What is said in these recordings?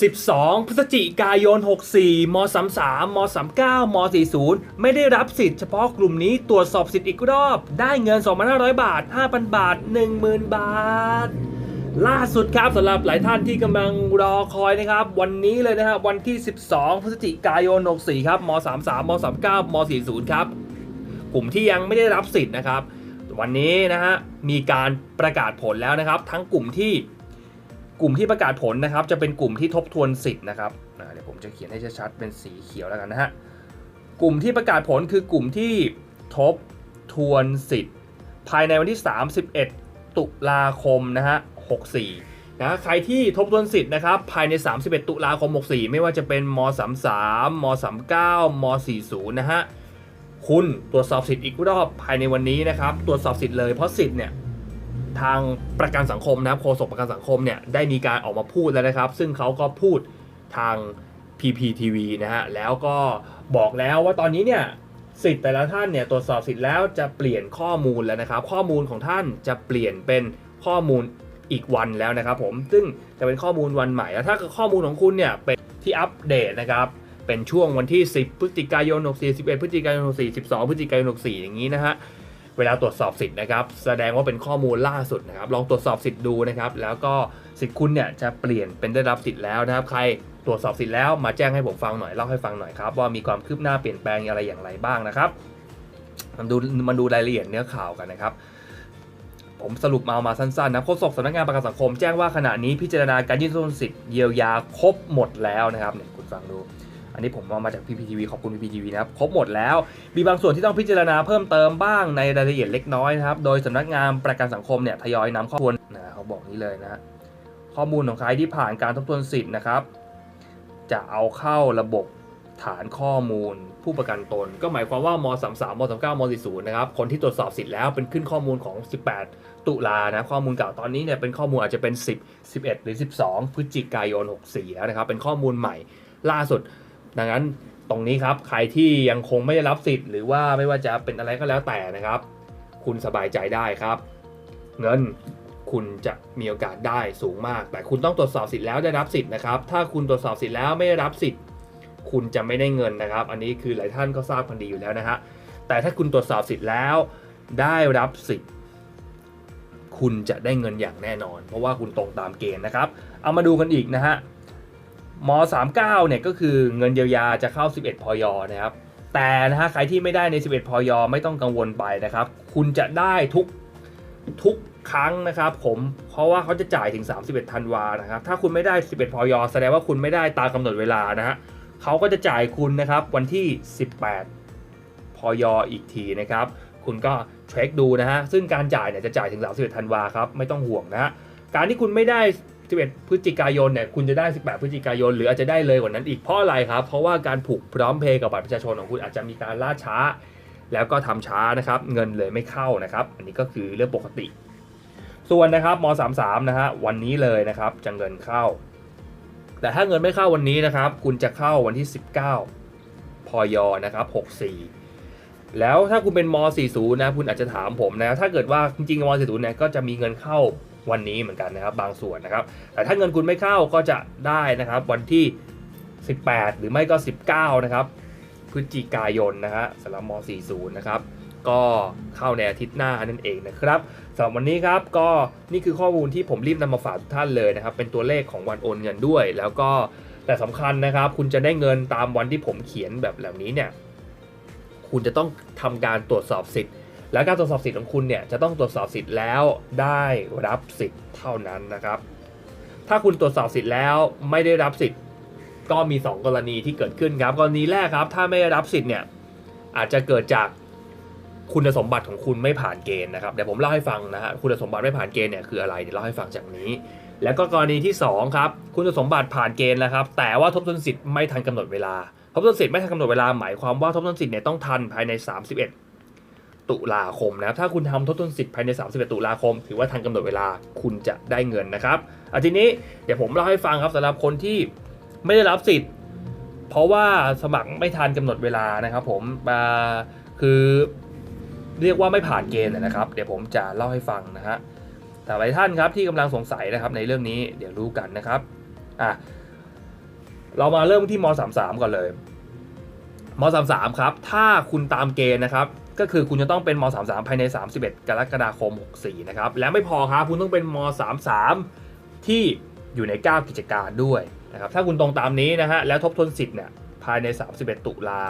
12 พฤศจิกายน 64 ม 33 ม 39 ม 40 ไม่ได้รับสิทธิ์เฉพาะกลุ่มนี้ตรวจสอบสิทธิ์อีกรอบ ได้เงิน 2,500 บาท 5,000 บาท 10,000 บาท ล่าสุดครับสำหรับหลายท่านที่กำลังรอคอยนะครับ วันนี้เลยนะครับวันที่ 12 พฤศจิกายน 64 ครับ ม 33 ม 39 ม 40 ครับ กลุ่มที่ยังไม่ได้รับสิทธิ์นะครับ วันนี้นะฮะมีการประกาศผลแล้วนะครับ ทั้งกลุ่มที่ กลุ่มที่ประกาศผลนะครับ จะเป็นกลุ่มที่ทบทวนสิทธิ์นะครับเดี๋ยวผมจะเขียนให้ชัดๆเป็นสีเขียวแล้วกันนะฮะกลุ่มที่ประกาศผลคือกลุ่มที่ทบทวนสิทธิ์ ภายในวันที่ 31 ตุลาคมนะฮะ64นะใครที่ทบทวนสิทธิ์นะครับ ภายใน 31 ตุลาคม 64 ไม่ว่าจะเป็นม33ม39ม40นะฮะคุณตรวจสอบสิทธิ์อีกรอบภายในวันนี้นะครับ ตรวจสอบสิทธิ์เลยเพราะสิทธิ์เนี่ย ทางประกันสังคมนะครับโฆษกประกันสังคมเนี่ยได้มีการออกมาพูดแล้วนะครับ ซึ่งเขาก็พูดทาง PPTV นะฮะแล้วก็บอกแล้วว่าตอนนี้เนี่ยสิทธิ์แต่ละท่านเนี่ยตรวจสอบสิทธิ์แล้วจะเปลี่ยนข้อมูลแล้วนะครับ ข้อมูลของท่านจะเปลี่ยนเป็นข้อมูลอีกวันแล้วนะครับผมซึ่งจะเป็นข้อมูลวันใหม่แล้วถ้าข้อมูลของคุณเนี่ยเป็นที่อัปเดตนะครับเป็นช่วงวันที่ 10 พฤศจิกายน64 11พฤศจิกายน64 12 พฤศจิกายน64อย่างนี้นะฮะ เวลาตรวจสอบสิทธิ์นะครับแสดงว่าเป็นข้อมูลล่าสุดนะครับลองตรวจสอบสิทธิ์ดูนะครับแล้วก็สิทธิ์คุณเนี่ยจะเปลี่ยนเป็นได้รับสิทธิ์แล้วนะครับใครตรวจสอบสิทธิ์แล้วมาแจ้งให้ผมฟังหน่อยเล่าให้ฟังหน่อยครับว่ามีความคืบหน้าเปลี่ยนแปลงอะไรอย่างไรบ้างนะครับมาดูมาดูรายละเอียดเนื้อข่าวกันนะครับผมสรุปมามาสั้นๆนะโฆษกสำนักงานประกันสังคมแจ้งว่าขณะนี้พิจารณาการยื่นสิทธิ์เยียวยาครบหมดแล้วนะครับเนี่ยคุณฟังดู อันนี้ผมเอามาจาก PPTV ขอบคุณ PPTV นะครับ ครบหมดแล้ว มีบางส่วนที่ต้องพิจารณาเพิ่มเติมบ้างในรายละเอียดเล็กน้อยนะครับ โดยสำนักงานประกันสังคมเนี่ยทยอยนำข้อมูลนะเขาบอกนี้เลยนะฮะข้อมูลของใครที่ผ่านการทบทวนสิทธิ์นะครับ จะเอาเข้าระบบฐานข้อมูลผู้ประกันตน ก็หมายความว่าม33ม39ม40นะครับ คนที่ตรวจสอบสิทธิ์แล้วเป็นขึ้นข้อมูลของ 18 ตุลานะ ข้อมูลเก่าตอนนี้เนี่ยเป็นข้อมูลอาจจะเป็น 10 11 หรือ 12 พฤศจิกายน 64 แล้วนะครับ เป็นข้อมูลใหม่ล่าสุด ดังนั้นตรงนี้ครับใครที่ยังคงไม่ได้รับสิทธิ์หรือว่าไม่ว่าจะเป็นอะไรก็แล้วแต่นะครับ คุณสบายใจได้ครับ เงินคุณจะมีโอกาสได้สูงมาก แต่คุณต้องตรวจสอบสิทธิ์แล้วได้รับสิทธิ์นะครับ ถ้าคุณตรวจสอบสิทธิ์แล้วไม่ได้รับสิทธิ์ คุณจะไม่ได้เงินนะครับ อันนี้คือหลายท่านก็ทราบกันดีอยู่แล้วนะฮะแต่ถ้าคุณตรวจสอบสิทธิ์แล้วได้รับสิทธิ์ คุณจะได้เงินอย่างแน่นอน เพราะว่าคุณตรงตามเกณฑ์นะครับ เอามาดูกันอีกนะฮะ ม39เนี่ยก็คือเงินเยียวยาจะเข้า 11 พยนะครับแต่นะฮะใครที่ไม่ได้ใน 11 พยไม่ต้องกังวลไปนะครับ คุณจะได้ทุกทุกครั้งนะครับผมเพราะว่าเขาจะจ่ายถึง 31ธันวานะครับถ้าคุณไม่ได้ 11 พยแสดงว่าคุณไม่ได้ตามกำหนดเวลานะฮะเขาก็จะจ่ายคุณนะครับวันที่ 18 พยอีกทีนะครับ คุณก็เช็คดูนะฮะซึ่งการจ่ายเนี่ยจะจ่ายถึง 31ธันวาครับไม่ต้องห่วงนะฮะการที่คุณไม่ได้11พฤศจิกายนเนี่ยคุณจะได้ 18 พฤศจิกายน หรืออาจจะได้เลยกว่านั้นอีกเพราะอะไรครับ เพราะว่าการผูกพร้อมเพย์กับบัตรประชาชนของคุณอาจจะมีการล่าช้า แล้วก็ทำช้านะครับ เงินเลยไม่เข้านะครับ อันนี้ก็คือเรื่องปกติ ส่วนนะครับม33นะฮะวันนี้เลยนะครับจะเงินเข้า แต่ถ้าเงินไม่เข้าวันนี้นะครับ คุณจะเข้าวันที่ 19พยนะครับ64แล้วถ้าคุณเป็นม 40 นะ คุณอาจจะถามผมนะ ถ้าเกิดว่าจริงๆม 40 เนี่ยก็จะมีเงินเข้า วันนี้เหมือนกันนะครับบางส่วนนะครับแต่ถ้าเงินคุณไม่เข้าก็จะได้นะครับวันที่ 18 หรือไม่ก็ 19 นะครับพฤศจิกายนนะฮะสำหรับม 40 นะครับก็เข้าในอาทิตย์หน้านั่นเองนะครับสำหรับวันนี้ครับก็นี่คือข้อมูลที่ผมรีบนำมาฝากทุกท่านเลยนะครับ เป็นตัวเลขของวันโอนเงินด้วย แล้วก็แต่สำคัญนะครับ คุณจะได้เงินตามวันที่ผมเขียนแบบแบบนี้เนี่ย คุณจะต้องทำการตรวจสอบสิทธิ์ และการตรวจสอบสิทธิ์ของคุณเนี่ยจะต้องตรวจสอบสิทธิ์แล้วได้รับสิทธิ์เท่านั้นนะครับ ถ้าคุณตรวจสอบสิทธิ์แล้วไม่ได้รับสิทธิ์ ก็มี 2 กรณีที่เกิดขึ้นครับกรณีแรกครับ ถ้าไม่ได้รับสิทธิ์เนี่ยอาจจะเกิดจากคุณสมบัติของคุณไม่ผ่านเกณฑ์นะครับเดี๋ยวผมเล่าให้ฟังนะฮะคุณสมบัติไม่ผ่านเกณฑ์เนี่ยคืออะไรเดี๋ยวเล่าให้ฟังจากนี้ แล้วก็กรณีที่สองครับคุณสมบัติผ่านเกณฑ์แล้วครับ แต่ว่าทบทวนสิทธิ์ไม่ทันกำหนดเวลาทบทวนสิทธิ์ไม่ทันกำหนดเวลาหมายความว่าทบทวนสิทธิ์เนี่ยต้องทันภายใน 31 ตุลาคมนะครับถ้าคุณทำทบทวนสิทธิ์ภายใน 31 ตุลาคม ถือว่าทันกำหนดเวลาคุณจะได้เงินนะครับอาทีนี้เดี๋ยวผมเล่าให้ฟังครับสำหรับคนที่ไม่ได้รับสิทธิ์ เพราะว่าสมัครไม่ทันกำหนดเวลานะครับผมมาคือเรียกว่าไม่ผ่านเกณฑ์นะครับ เดี๋ยวผมจะเล่าให้ฟังนะฮะแต่หลายท่านครับที่กำลังสงสัยนะครับในเรื่องนี้เดี๋ยวรู้กันนะครับอะเรามาเริ่มที่ม .33 ก่อนเลยม .33 ครับ ถ้าคุณตามเกณฑ์นะครับ ก็คือคุณจะต้องเป็นม .33 ภายใน 31 กรกฎาคม 64 นะครับ และไม่พอครับคุณต้องเป็นม .33 ที่อยู่ใน 9 กิจการด้วยนะครับ ถ้าคุณตรงตามนี้นะฮะ แล้วทบทวนสิทธิ์เนี่ยภายใน 31 ตุลา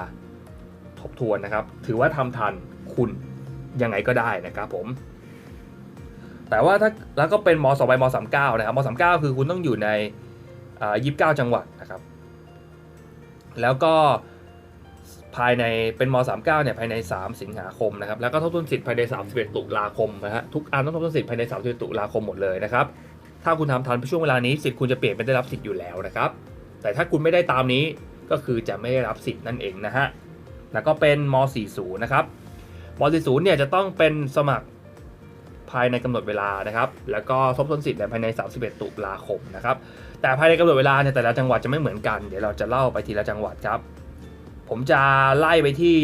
ทบทวนนะครับ ถือว่าทำทันคุณยังไงก็ได้นะครับผม แต่ว่าถ้าแล้วก็เป็นม 2 ไปม 39 นะครับม 39 คือคุณต้องอยู่ในอ่า29 จังหวัดนะครับ แล้วก็ ภายในเป็นม 39 เนี่ยภายใน 3 สิงหาคมนะครับแล้วก็ทบทวนสิทธิ์ภายใน 31 ตุลาคมนะฮะทุกอันต้องทบทวนสิทธิ์ภายใน31ตุลาคมหมดเลยนะครับถ้าคุณทำทันช่วงเวลานี้สิทธิ์คุณจะเปลี่ยนเป็นได้รับสิทธิ์อยู่แล้วนะครับแต่ถ้าคุณไม่ได้ตามนี้ก็คือจะไม่ได้รับสิทธิ์นั่นเองนะฮะแล้วก็เป็นม 40 นะครับม 40 เนี่ยจะต้องเป็นสมัครภายในกำหนดเวลานะครับ แล้วก็ทบทวนสิทธิ์เนี่ยภายใน 31 ตุลาคมนะครับ แต่ภายในกำหนดเวลาเนี่ยแต่ละจังหวัดจะไม่เหมือนกัน เดี๋ยวเราจะเล่าไปทีละจังหวัดครับ ผมจะไล่ไปที่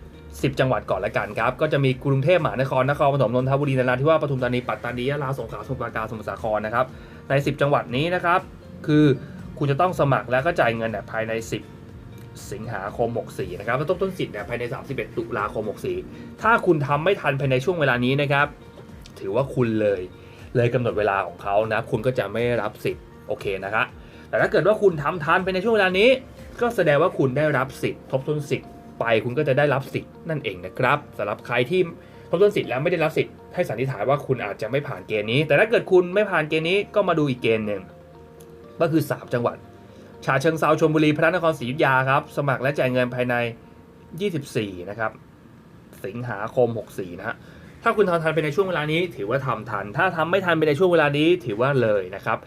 10 จังหวัดก่อนละกันครับ ก็จะมีกรุงเทพมหานครนครปฐมนนทบุรีนราธิวาสปทุมธานีปัตตานียะลาสงขลาสมุทรปราการสมุทรสาครนะครับ ใน 10 จังหวัดนี้นะครับ คือคุณจะต้องสมัครแล้วก็จ่ายเงินเนี่ยภายใน 10 สิงหาคม 64 นะครับแล้วต้นต้นสิทธิ์เนี่ยภายใน 31 ตุลาคม 64 ถ้าคุณทำไม่ทันภายในช่วงเวลานี้นะครับ ถือว่าคุณเลยเลยกำหนดเวลาของเขานะคุณก็จะไม่รับสิทธิ์โอเคนะครับแต่ถ้าเกิดว่าคุณทำทันภายในช่วงเวลานี้ ก็แสดงว่าคุณได้รับสิทธิ์ทบทวนสิทธิ์ไปคุณก็จะได้รับสิทธิ์นั่นเองนะครับสำหรับใครที่ทบทวนสิทธิ์แล้วไม่ได้รับสิทธิ์ให้สันนิษฐานว่าคุณอาจจะไม่ผ่านเกณฑ์นี้ แต่ถ้าเกิดคุณไม่ผ่านเกณฑ์นี้ก็มาดูอีกเกณฑ์หนึ่งก็คือ 3 จังหวัดฉะเชิงเซาชลบุรีพระนครศรีอยุธยาครับ สมัครและจ่ายเงินภายใน 24 นะครับ สิงหาคม 64 นะฮะถ้าคุณทำทันไปในช่วงเวลานี้ ถือว่าทำทัน ถ้าทำไม่ทันไปในช่วงเวลานี้ถือว่าเลยนะครับ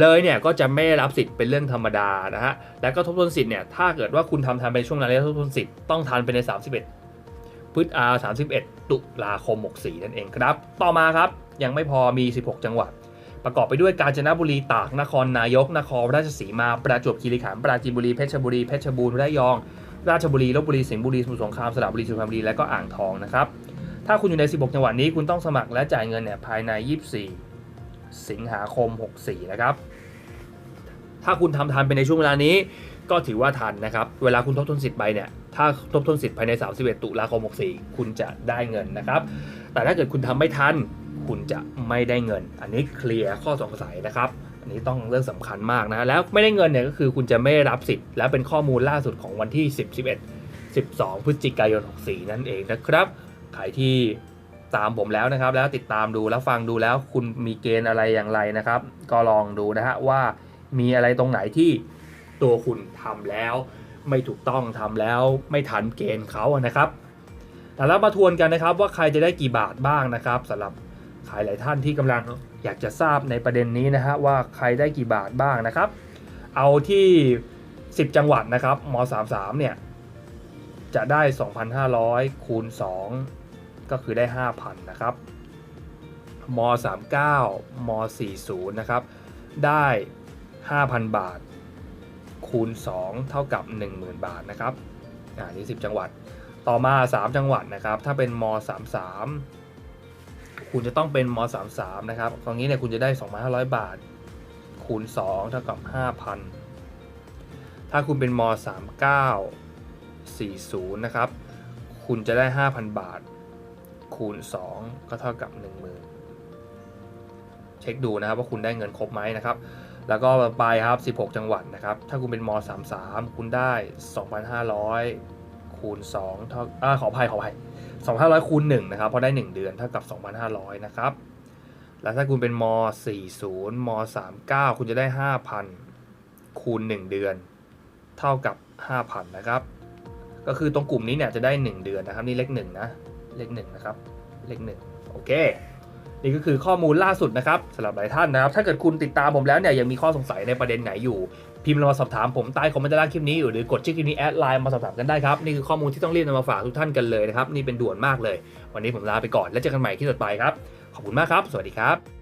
เลยเนี่ยก็จะไม่รับสิทธิ์เป็นเรื่องธรรมดานะฮะ แล้วก็ทบทวนสิทธิ์เนี่ยถ้าเกิดว่าคุณทำทันไปช่วงเวลานี้วทบทวนสิทธิ์ต้องทันไปใน 31พฤษภา31ตุลาคม 64 นั่นเองครับ ต่อมาครับยังไม่พอมี 16 จังหวัด ประกอบไปด้วยกาญจนบุรีตากนครนายก นครราชสีมาประจวบคีรีขันธ์ปราจีนบุรีเพชรบุรีเพชรบูรณ์ระยอง ราชบุรีลบบุรีสิงห์บุรีสมุทรสงครามสระบุรีสุพรรณบุรีและก็อ่างทองนะครับถ้าคุณอยู่ใน 16 จังหวัดนี้คุณต้องสมัครและจ่ายเงินเนี่ยภายใน 24 สิงหาคม 64 นะครับ ถ้าคุณทำทันไปในช่วงเวลานี้ก็ถือว่าทันนะครับ เวลาคุณทบทวนสิทธิ์ไปเนี่ย ถ้าทบทวนสิทธิ์ภายใน 31 ตุลาคม 64 คุณจะได้เงินนะครับ แต่ถ้าเกิดคุณทำไม่ทัน คุณจะไม่ได้เงิน อันนี้เคลียร์ข้อสงสัยนะครับ อันนี้ต้องเรื่องสำคัญมากนะ แล้วไม่ได้เงินเนี่ยก็คือคุณจะไม่ได้รับสิทธิ์ และเป็นข้อมูลล่าสุดของวันที่ 10 11 12 พฤศจิกายน 64 นั่นเองนะครับ ใครที่ ตามผมแล้วนะครับ แล้วติดตามดูแล้วฟังดูแล้วคุณมีเกณฑ์อะไรอย่างไรนะครับ ก็ลองดูนะฮะว่ามีอะไรตรงไหนที่ตัวคุณทำแล้ว ไม่ถูกต้องทำแล้วไม่ทันเกณฑ์เขานะครับแต่แล้วมาทวนกันนะครับว่าใครจะได้กี่บาทบ้างนะครับสำหรับใครหลายท่านที่กำลังอยากจะทราบในประเด็นนี้นะฮะว่าใครได้กี่บาทบ้างนะครับ เอาที่ 10 จังหวัดนะครับม 33 เนี่ยจะได้ 2,500คูณ2 ก็คือได้ 5,000นะครับม39ม40นะครับ ได้ 5,000 บาท คูณ 2 เท่ากับ 10,000 บาทนะครับอ่านี่10 จังหวัด ต่อมา 3 จังหวัดนะครับ ถ้าเป็นม33 คุณจะต้องเป็นม33นะครับ ตรงนี้เนี่ยคุณจะได้ 2,500 บาท คูณ 2 เท่ากับ 5,000 ถ้าคุณเป็นม39 40 นะครับ คุณจะได้ 5,000 บาท คูณ 2 ก็เท่ากับ 10,000 เช็คดูนะครับว่าคุณได้เงินครบไหมนะครับ แล้วก็ไปครับ 16 จังหวัดนะครับ ถ้าคุณเป็นม 33 คุณได้ 2,500 คูณ2เท่าอ่าขออภัยขออภัย2,500 คูณ1นะครับเพราะได้ 1 เดือนเท่ากับ 2,500 นะครับ แล้วถ้าคุณเป็นม 40 ม 39 คุณจะได้ 5,000 คูณ 1 เดือน เท่ากับ 5,000 นะครับ ก็คือตรงกลุ่มนี้เนี่ยจะได้ 1 เดือนนะครับ นี่เลข1นะ เลขหนึ่งนะครับ เลขหนึ่งโอเค นี่ก็คือข้อมูลล่าสุดนะครับสำหรับหลายท่านนะครับ ถ้าเกิดคุณติดตามผมแล้วเนี่ยยังมีข้อสงสัยในประเด็นไหนอยู่ พิมพ์มาสอบถามผมใต้คอมเมนต์ด้านล่างคลิปนี้อยู่หรือกดชื่อคลิปนี้แอดไลน์มาสอบถามกันได้ครับ นี่คือข้อมูลที่ต้องรีบนำมาฝากทุกท่านกันเลยนะครับ นี่เป็นด่วนมากเลย วันนี้ผมลาไปก่อนแล้วเจอกันใหม่ที่ต่อไปครับ ขอบคุณมากครับ สวัสดีครับ